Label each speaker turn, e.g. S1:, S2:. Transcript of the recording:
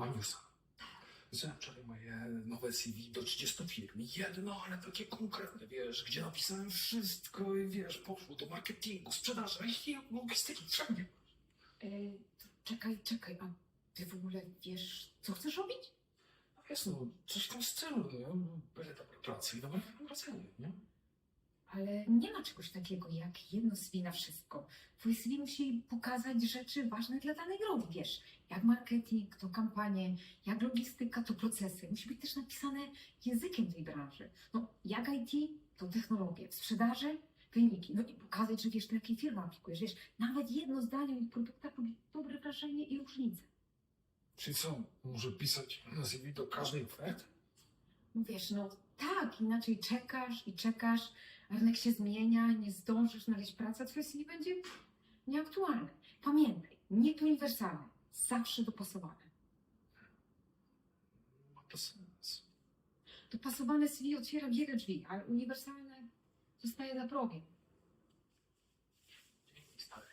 S1: Maniusa. Wysłałem wczoraj moje nowe CV do 30 firm. Jedno, ale takie konkretne, wiesz, gdzie napisałem wszystko i wiesz, poszło do marketingu, sprzedaży, i logistyki, wszędzie.
S2: Yy, to czekaj, czekaj, a ty w ogóle wiesz, co chcesz robić?
S1: No Jest no, coś tam z stylu, nie? Byle dobre pracy i dobre wynagrodzenie, nie?
S2: Ale nie ma czegoś takiego jak jedno CV na wszystko. Twoje CV musi pokazać rzeczy ważne dla danej roli, wiesz. Jak marketing, to kampanie, jak logistyka, to procesy. Musi być też napisane językiem tej branży. No, jak IT, to technologie. W sprzedaży, wyniki. No i pokazać, że wiesz, do jakiej firmy aplikujesz. Wiesz, nawet jedno zdanie o ich produktach robi dobre wrażenie i różnicę.
S1: Czyli co, muszę pisać na CV do każdej oferty?
S2: No wiesz, no tak, inaczej czekasz i czekasz, a rynek się zmienia, nie zdążysz znaleźć pracy, a twoje CV będzie nieaktualne. Pamiętaj, nie to uniwersalne, zawsze dopasowane.
S1: Ma to sens.
S2: Dopasowane CV otwiera wiele drzwi, a uniwersalne zostaje na progiem.
S1: Stary.